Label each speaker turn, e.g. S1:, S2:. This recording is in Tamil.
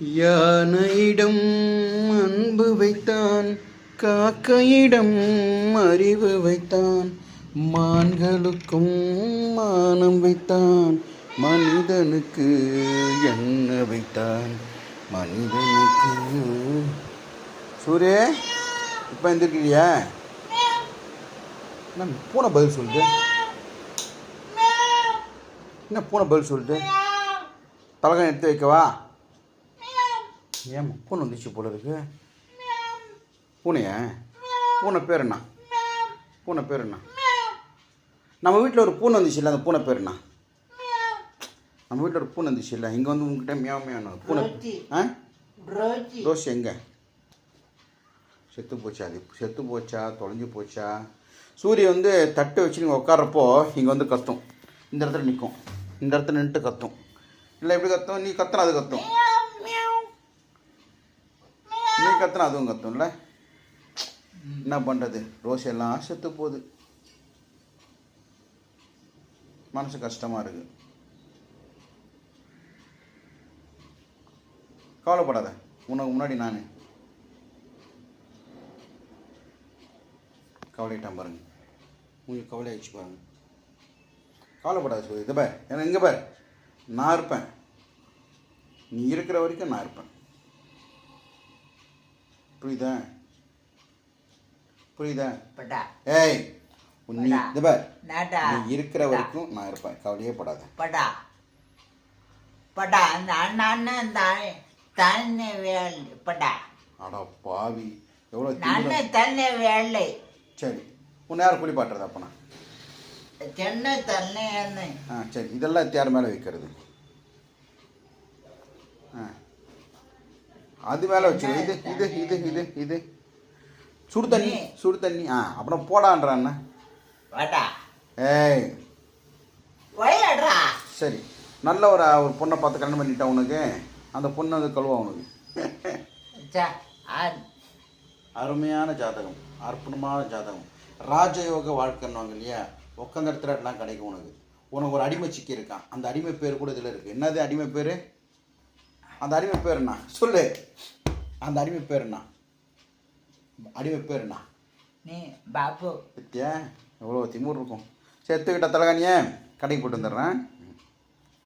S1: யானையிடம் அன்பு வைத்தான் காக்கையிடம் அறிவு வைத்தான் மான்களுக்கும் மானம் வைத்தான் மனிதனுக்கு என்ன வைத்தான் மனிதனுக்கு. சூரிய இப்போ எந்திருக்கிறியா? என்ன பூனை பதில் சொல்லுது? என்ன பூனை பதில் சொல்லுது? தலகம் எடுத்து வைக்கவா? ஏன் பூனை வந்துச்சு போல இருக்கு. பூனையா? பூனை பேர் என்ன? பூனை பேர் என்ன? நம்ம வீட்டில் ஒரு பூனை வந்துச்சு அந்த பூனை பேர் என்ன? நம்ம வீட்டில் ஒரு பூனை வந்துச்சு இல்லை இங்கே வந்து உங்ககிட்ட மியாவ் மியாவ் பூனை. ஆ? ரோஸ் எங்கே? செத்து போச்சா அது செத்து போச்சா தொலைஞ்சு போச்சா? சூரியன் வந்து தட்டு வச்சு நீங்கள் உட்காரப்போ இங்கே வந்து கத்தும். இந்த இடத்துல நிற்கும் இந்த இடத்துல நின்றுட்டு கத்தும். இல்லை எப்படி கத்தும். நீ கத்துனா அது கத்தும். கத்துனா அதுவும் கத்தும்ல. என்ன பண்ணுறது ரோஸ் எல்லாம் செத்து போகுது. மனசு கஷ்டமாக இருக்கு. கவலைப்படாத. உனக்கு முன்னாடி நான். கவலையிட்டான் பாருங்க. உங்களுக்கு கவலை ஆயிடுச்சு பாருங்க. கவலைப்படாத சொல்லு இதை பார். ஏன்னா இங்கே பார். நான் இருப்பேன். நீ இருக்கிற வரைக்கும் நான் இருப்பேன். புரியுதா? புரியுதா? ஏய் உன் நீ இது பார். நீ இருக்கிற வரைக்கும் நான் இருப்பேன். கவலையே படாத.
S2: படா. படா. அந்த அண்ணா அண்ணன் தன்னை வேலை படா.
S1: அடா பாவி. எவ்வளோ
S2: நன்னை தன்னை வேலை.
S1: சரி. உன்னை யார் குளிப்பாட்டுறது அப்பனா?
S2: தன்னை என்ன
S1: ஆ சரி. இதெல்லாம் யார் மேலே வைக்கிறது. ஆ. அது மேலே வச்சு இது இது இது இது இது. சுடு தண்ணி சுடு தண்ணி. ஆ அப்புறம் போடான்றான்
S2: படா
S1: ஏய். சரி. நல்ல ஒரு ஒரு பொண்ணை பார்த்து கல்யாணம் பண்ணிட்டா உனக்கு. அந்த பொண்ணு அது கழுவா உனக்கு.
S2: சா ஆ
S1: அருமையான ஜாதகம். அற்புதமான ஜாதகம். ராஜயோக வாழ்க்கைன்னுவாங்க இல்லையா? உட்காந்த இடத்துல எல்லாம் கிடைக்கும் உனக்கு. உனக்கு ஒரு அடிமை சிக்கி இருக்கான். அந்த அடிமை பேர் கூட இதில் இருக்குது என்னது அடிமை பேர்? அந்த அடிமை பேர் என்ன? சொல்லு. அந்த அடிமை பேர் என்ன? அடிமை பேர் என்ன?
S2: நீ பாபு.
S1: பத்தியா எவ்வளோ திமிர் இருக்கும். சேர்த்துக்கிட்ட தலகாணியே கடைக்கு போட்டு வந்துடுறேன்.